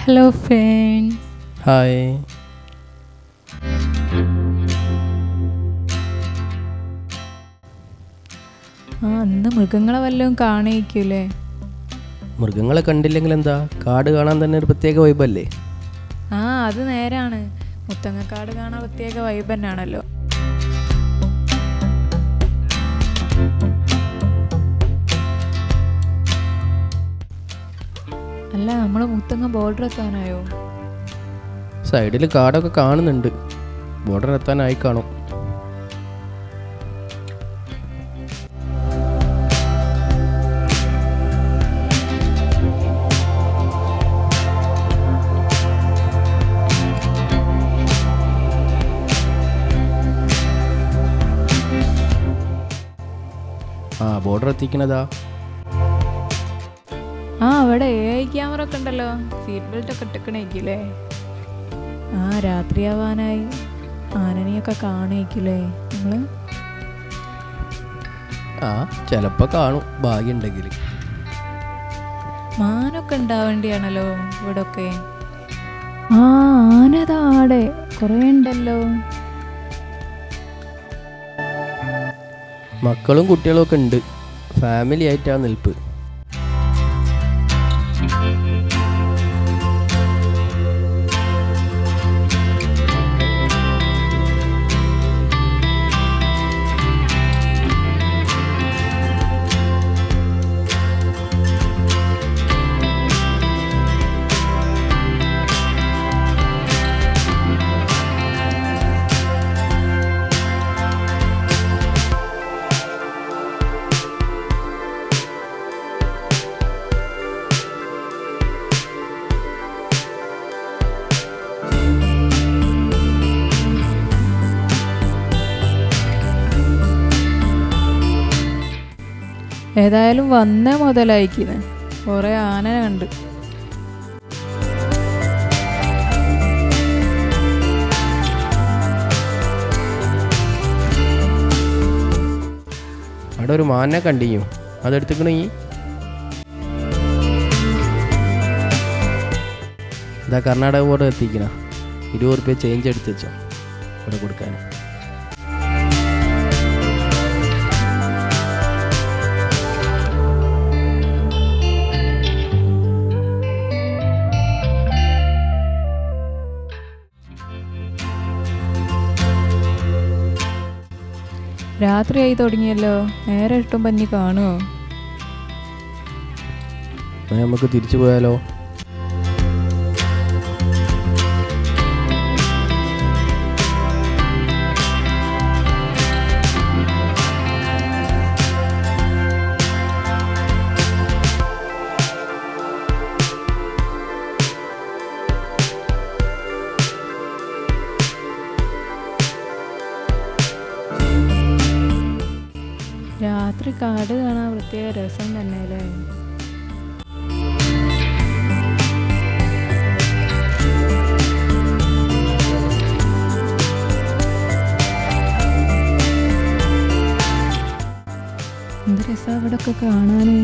Hello friends hi ആ അന്ന് മൃഗങ്ങളെ വല്ലതും കാണിക്കൂലേ മൃഗങ്ങളെ കണ്ടില്ലെങ്കിൽ എന്താ കാട് കാണാൻ തന്നെ ഒരു പ്രത്യേക വൈബല്ലേ ആ അത് നേരാണ്. മുത്തങ്ങക്കാട് കാണാൻ പ്രത്യേക വൈബ് തന്നെയാണല്ലോ. നമ്മൾ മുത്തങ്ങ ബോർഡർ എത്താനായോ? സൈഡിൽ കാടൊക്കെ കാണുന്നുണ്ട്. ബോർഡർ എത്താനായി കാണും. ആ ബോർഡർ എത്തിക്കണതാ. അവിടെ എ ഐ ക്യാമറ ഒക്കെ ഉണ്ടല്ലോ. സീറ്റ് ബെൽറ്റ് ഒക്കെ ഇട്ടിക്കണേക്കില്ലേ. ആ രാത്രിയാവാനായി ആനനെയൊക്കെ കാണേക്കില്ലേ നമ്മൾ? ആ ചിലപ്പോ കാണും. ഭാഗ്യണ്ടെങ്കിൽ മാനൊക്കെ ഉണ്ടാവേണ്ടിയാണല്ലോ ഇവിടെ ഒക്കെ ആ ആനതാ ആടെ. കുറേ ഉണ്ടല്ലോ. മക്കളും കുട്ടികളും ഒക്കെ ഉണ്ട്. ഫാമിലി ആയിട്ടാണ് നിൽപ്പ്. ഏതായാലും വന്നേ മുതലായിക്കുന്നത് കുറേ ആന കണ്ട്. അവിടെ ഒരു മാനെ കണ്ടിഞ്ഞു. അതെടുത്തിക്കണു ഈ. ഇതാ കർണാടക ബോർഡർ എത്തിക്കണ. ഇരുപത് റുപ്യ ചേഞ്ച് എടുത്ത് വെച്ചോ. ഇവിടെ കൊടുക്കാൻ. രാത്രിയായി തുടങ്ങിയല്ലോ. നേരെ ഇട്ടും പഞ്ഞി കാണുമോ നമുക്ക് തിരിച്ചു പോയാലോ? രാത്രി കാട് കാണാൻ പ്രത്യേക രസം തന്നെ അല്ലേ എന്ത് രസാ ഇവിടെ ഒക്കെ കാണാന്?